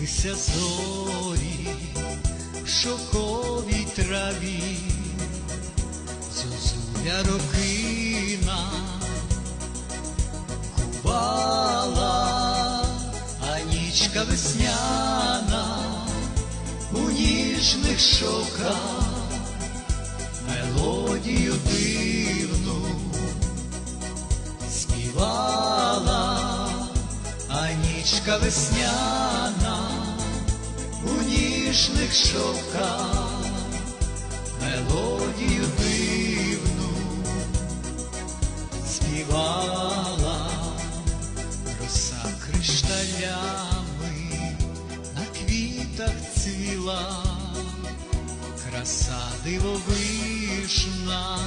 Билися зорі в шоковій траві, зозуля рокина кувала, а нічка весняна у ніжних шовках. Мелодію дивну співала, а нічка весняна ніжних шовках мелодію дивну співала, роса кришталями на квітах цвіла, краса дивовижна